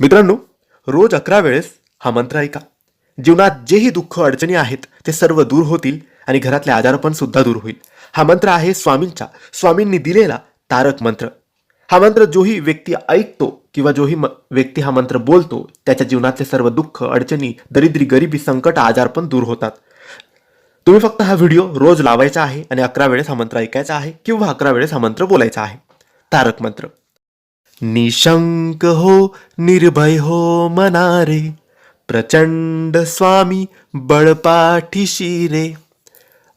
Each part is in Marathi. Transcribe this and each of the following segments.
मित्रांनो रोज अकरा वेळेस हा मंत्र ऐका. जीवनात जेही दुःख अडचणी आहेत ते सर्व दूर होतील आणि घरातले आजारपण सुद्धा दूर होईल. हा मंत्र आहे स्वामींच्या स्वामींनी दिलेला तारक मंत्र. हा मंत्र जोही व्यक्ती ऐकतो किंवा जोही म- व्यक्ती हा मंत्र बोलतो त्याच्या जीवनातले सर्व दुःख अडचणी दरिद्री गरिबी संकट आजारपण दूर होतात. तुम्ही फक्त हा व्हिडिओ रोज लावायचा आहे आणि अकरा वेळेस हा मंत्र ऐकायचा आहे किंवा अकरा वेळेस हा मंत्र बोलायचा आहे. तारक मंत्र. निशंक हो निर्भय हो मनारे प्रचंड स्वामी बळपाठीशी रे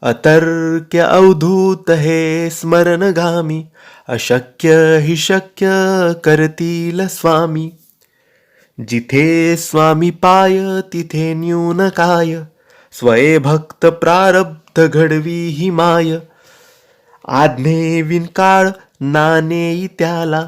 अतर्क्य अवधूत हे स्मरणगामी अशक्य हि शक्य करतील स्वामी। जिथे स्वामी पाय तिथे न्यून काय स्वये भक्त प्रारब्ध घडवी ही माय। आज्ञे विणकाळ नानेई त्याला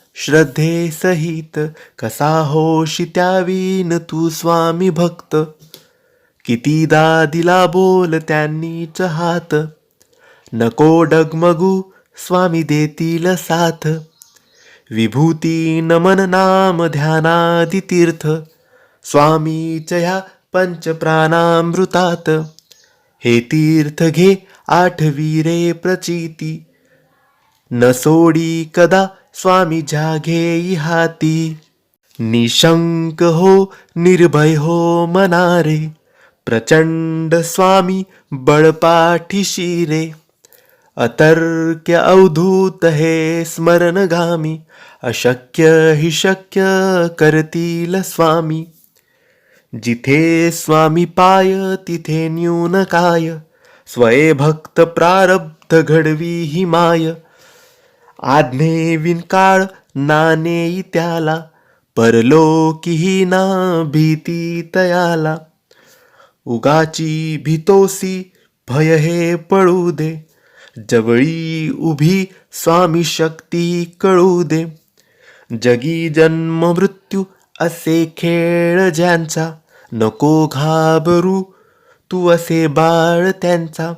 श्रद्धे सहित कसा होशी त्यावीन तू स्वामी भक्त? कितीदा दिला बोल त्यांनीच हात नको डगमगू स्वामी देतील साथ. विभूती नमन नाम ध्यानादि तीर्थ. स्वामीच ह्या पंचप्राणामृतात हे तीर्थ घे आठवी रे प्रचिती. न सोडी कदा स्वामी जाघे हाती निशंक हो निर्भय हो मनारे। प्रचंड स्वामी बळपाठीशी रे अतर्क्य अवधूत हे स्मरणगामी। अशक्य हि शक्य करतील स्वामी। जिथे स्वामी पाय तिथे न्यून काय। स्वये भक्त प्रारब्ध घडवी ही माय। आज्ञे विणकाळ नानेई त्याला परलोकीही ना भीती तयाला. उगाची भीतोसी भय हे पळू दे जवळी उभी स्वामी शक्ती कळू दे. जगी जन्म मृत्यू असे खेळ ज्यांचा नको घाबरू तू असे बाळ त्यांचा.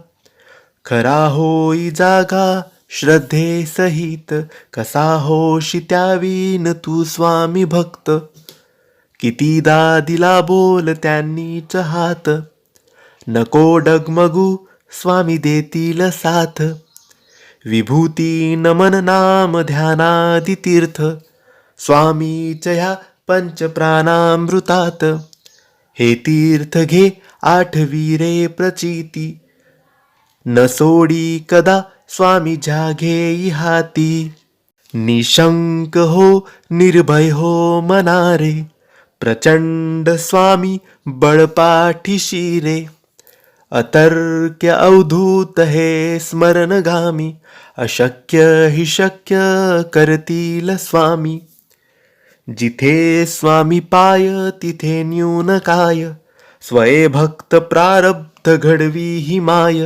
खरा होई जागा श्रद्धे सहित कसा होशी त्यावीन तू स्वामी भक्त? कितीदा दिला बोल त्यांनीच हात नको डगमगू स्वामी देतील साथ. विभूती नमन नाम ध्यानादि तीर्थ. स्वामीच ह्या पंचप्राणामृतात हे तीर्थ घे आठवी रे प्रचिती. न सोडी कदा स्वामी जाघे हाती निशंक हो निर्भय हो मनारे प्रचंड स्वामी बळपाठीशी रे अतर्क्य अवधूत हे स्मरणगामी अशक्य हि शक्य करतील स्वामी. जिथे स्वामी पाय तिथे न्यून काय स्वये भक्त प्रारब्ध घडवी ही माय.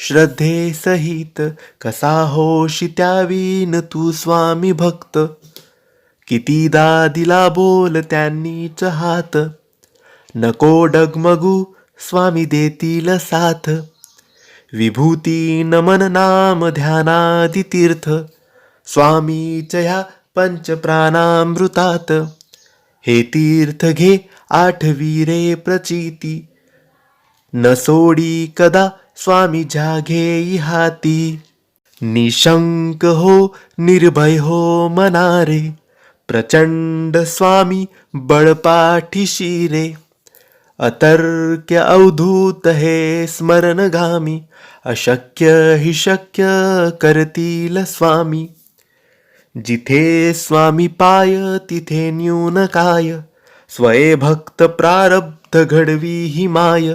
श्रद्धे सहित कसा होशी त्यावीन तू स्वामी भक्त? कितीदा दिला बोल त्यांनीच हात नको डगमगू स्वामी देतील साथ. विभूती नमन नाम ध्यानादि तीर्थ. स्वामीच्या ह्या पंचप्राणामृतात हे तीर्थ घे आठवी रे प्रचिती. न सोडी कदा स्वामी जाघे हाती निशंक हो निर्भय हो मनारे. प्रचंड स्वामी बळपाठीशी रे अतर्क्य अवधूत हे स्मरणगामी. अशक्य हि शक्य करतील स्वामी. जिथे स्वामी पाय तिथे न्यून काय. स्वये भक्त प्रारब्ध घडवी ही माय.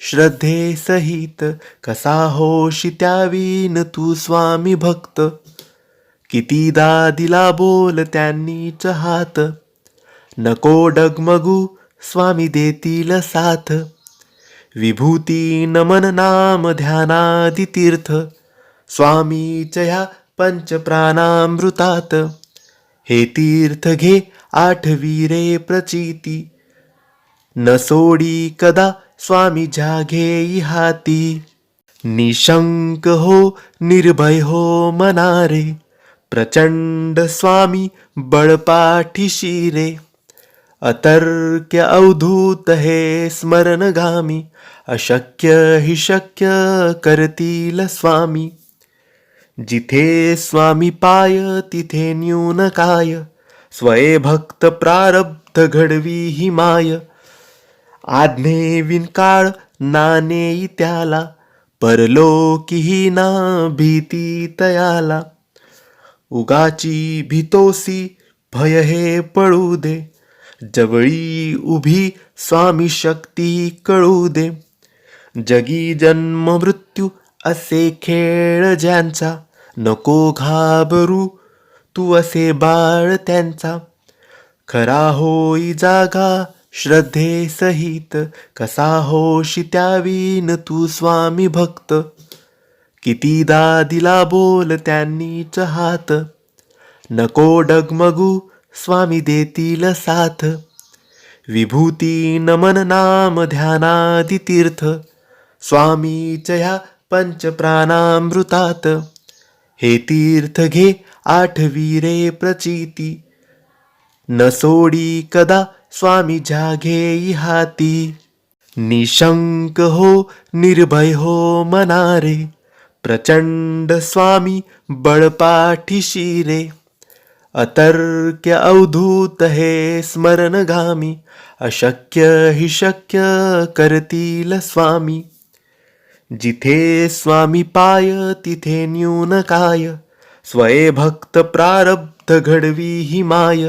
श्रद्धे सहित कसा होशी त्यावीन तू स्वामी भक्त? कितीदा दिला बोल त्यांनीच हात नको डगमगू स्वामी देतील साथ. विभूती नमन नाम ध्यानादि तीर्थ. स्वामीच ह्या पंचप्राणामृतात हे तीर्थ घे आठवी रे प्रचिती. न सोडी कदा स्वामी जाघे हाती निशंक हो निर्भय हो मनारे. प्रचंड स्वामी बळपाठीशी रे अतर्क्य अवधूत हे स्मरणगामी. अशक्य हि शक्य करतील स्वामी. जिथे स्वामी पाय तिथे न्यून काय. स्वये भक्त प्रारब्ध घडवी ही माय. आज्ञे विणकाळ नानेई त्याला परलोकीही ना भीती तयाला. उगाची भीतोसी भय हे पळू दे जवळी उभी स्वामी शक्ती कळू दे. जगी जन्म मृत्यू असे खेळ ज्यांचा नको घाबरू तू असे बाळ त्यांचा. खरा होई जागा श्रद्धे सहित कसा होशी त्यावीन तू स्वामी भक्त? कितीदा दिला बोल त्यांनीच हात नको डगमगू स्वामी देतील साथ. विभूती नमन नाम ध्यानादि तीर्थ. स्वामीच ह्या पंचप्राणामृतात हे तीर्थ घे आठवी रे प्रचिती. न सोडी कदा स्वामी जागे हाती निशंक हो निर्भय हो मनारे। प्रचंड स्वामी बळपाठीशी रे अतर्क्य अवधूत हे स्मरणगामी। अशक्य हि शक्य करतील स्वामी। जिथे स्वामी पाय तिथे न्यून काय। स्वये भक्त प्रारब्ध घडवी ही माय।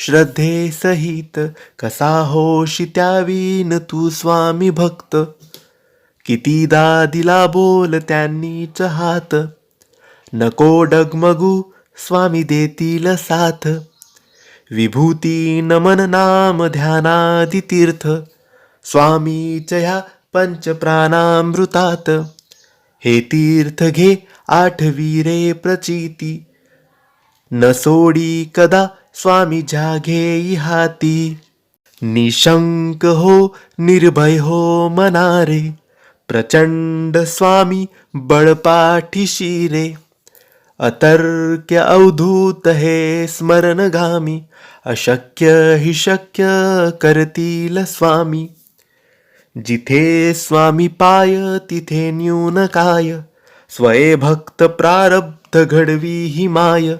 श्रद्धे सहित कसा होशी त्यावीन तू स्वामी भक्त? कितीदा दिला बोल त्यांनीच हात नको डगमगू स्वामी देतील साथ. विभूती नमन नाम ध्यानादि तीर्थ. स्वामीच ह्या पंचप्राणामृतात हे तीर्थ घे आठवी रे प्रचिती. न सोडी कदा स्वामी जाघे हाती निशंक हो निर्भय हो मनारे. प्रचंड स्वामी बळपाठीशी रे अतर्क्य अवधूत हे स्मरणगामी. अशक्य हि शक्य करतील स्वामी. जिथे स्वामी पाय तिथे न्यून काय. स्वये भक्त प्रारब्ध घडवी ही माय.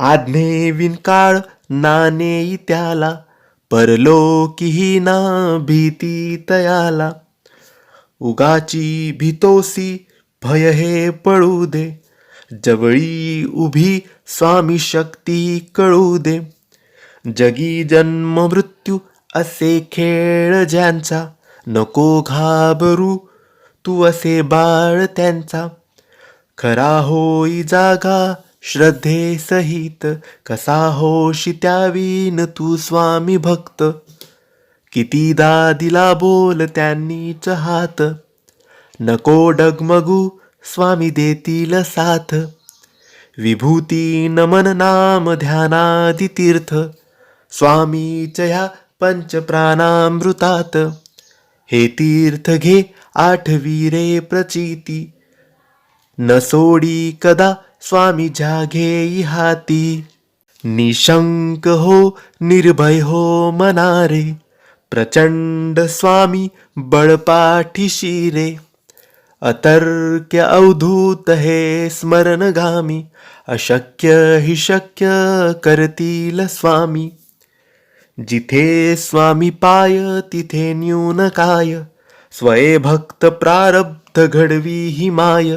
आज्ञे विणकाळ नानेई त्याला परलोकीही ना भीती तयाला. उगाची भीतोसी भय हे पळू दे जवळी उभी स्वामी शक्ती कळू दे. जगी जन्म मृत्यू असे खेळ ज्यांचा नको घाबरू तू असे बाळ त्यांचा. खरा होई जागा श्रद्धे सहित कसा होशी त्यावीन तू स्वामी भक्त? कितीदा दिला बोल त्यांनीच हात नको डगमगू स्वामी देतील साथ. विभूती नमन नाम ध्यानादि तीर्थ. स्वामीच ह्या पंचप्राणामृतात हे तीर्थ घे आठवी रे प्रचिती. न सोडी कदा स्वामी जागे हाती निशंक हो निर्भय हो मनारे. प्रचंड स्वामी बळपाठीशी रे अतर्क्य अवधूत हे स्मरणगामी. अशक्य हि शक्य करतील स्वामी. जिथे स्वामी पाय तिथे न्यून काय स्वये भक्त प्रारब्ध घडवी ही माय.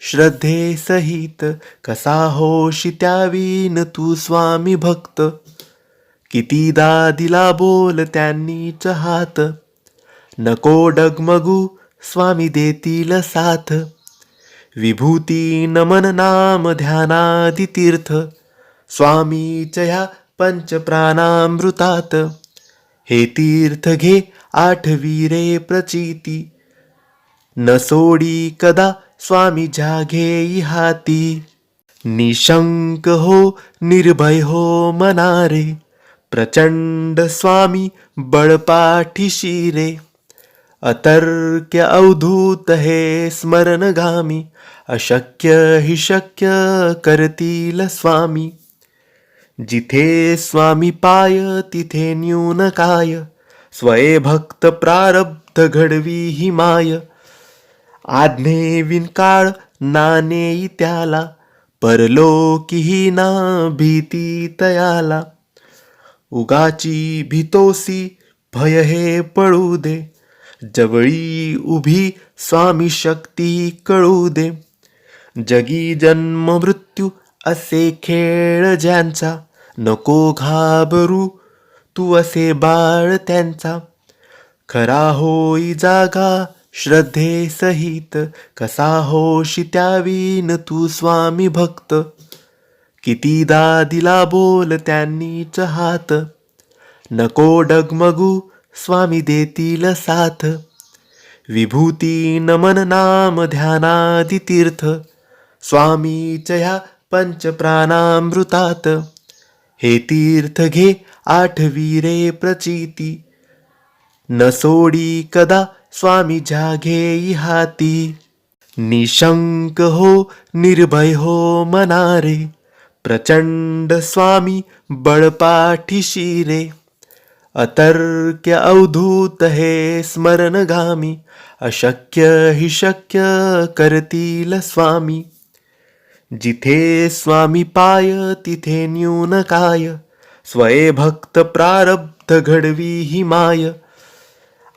श्रद्धे सहित कसा होशी त्यावीन तू स्वामी भक्त? कितीदा दिला बोल त्यांनीच हात नको डगमगू स्वामी देतील साथ. विभूती नमन नाम ध्यानादि तीर्थ. स्वामीच्या ह्या पंचप्राणामृतात हे तीर्थ घे आठवी रे प्रचिती. न सोडी कदा स्वामी जागे हाती निशंक हो निर्भय हो मनारे. प्रचंड स्वामी बळपाठीशी रे अतर्क्य अवधूत हे स्मरणगामी. अशक्य हि शक्य करतील स्वामी. जिथे स्वामी पाय तिथे न्यून काय. स्वये भक्त प्रारब्ध घडवी ही माय. आज्ञे विणकाळ नाणे त्याला परलोकीही ना भीती तयाला. उगाची भीतोसी भय हे पळू दे जवळी उभी स्वामी शक्ती कळू दे. जगी जन्म मृत्यू असे खेळ ज्यांचा नको घाबरू तू असे बाळ त्यांचा. खरा होई जागा श्रद्धे सहित कसा होशी त्यावीन तू स्वामी भक्त? कितीदा दिला बोल त्यांनीच हात नको डगमगू स्वामी देतील साथ. विभूती नमन नाम ध्यानादि तीर्थ. स्वामीच्या ह्या पंचप्राणामृतात हे तीर्थ घे आठवी रे प्रचिती. न सोडी कदा स्वामी जाघे हाती निशंक हो निर्भय हो मनारे। प्रचंड स्वामी बळपाठीशी रे अतर्क्य अवधूत हे स्मरणगामी। अशक्य हि शक्य करतील स्वामी। जिथे स्वामी पाय तिथे न्यून काय। स्वये भक्त प्रारब्ध घडवी ही माय।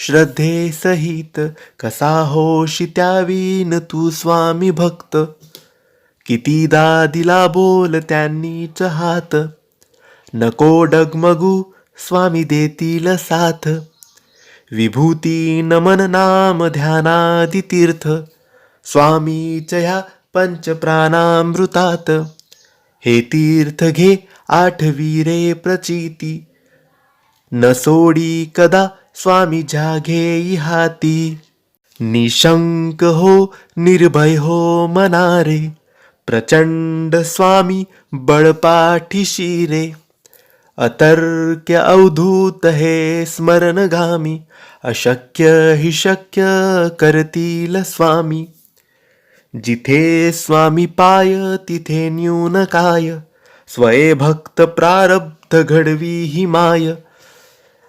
श्रद्धे सहित कसा होशी त्यावीन तू स्वामी भक्त? कितीदा दिला बोल त्यांनीच हात नको डगमगू स्वामी देतील साथ. विभूती नमन नाम ध्यानादि तीर्थ. स्वामीच्या ह्या पंचप्राणामृतात हे तीर्थ घे आठवी रे प्रचिती. न सोडी कदा स्वामी जाघे हाती निशंक हो निर्भय हो मनारे। प्रचंड स्वामी बळपाठीशी रे अतर्क्य अवधूत हे स्मरणगामी। अशक्य हि शक्य करतील स्वामी। जिथे स्वामी पाय तिथे न्यून काय। स्वये भक्त प्रारब्ध घडवी ही माय।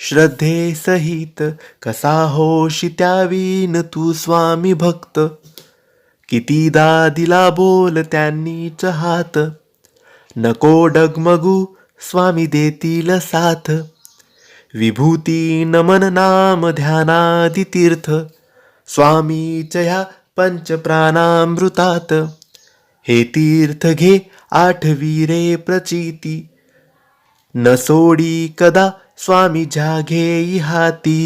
श्रद्धे सहित कसा होशी त्यावीन तू स्वामी भक्त? कितीदा दिला बोल त्यांनीच हात नको डगमगू स्वामी देतील साथ. विभूती नमन नाम ध्यानादि तीर्थ. ह्या पंचप्राणामृतात हे तीर्थ घे आठवी रे प्रचिती. न सोडी कदा स्वामी जागे हाती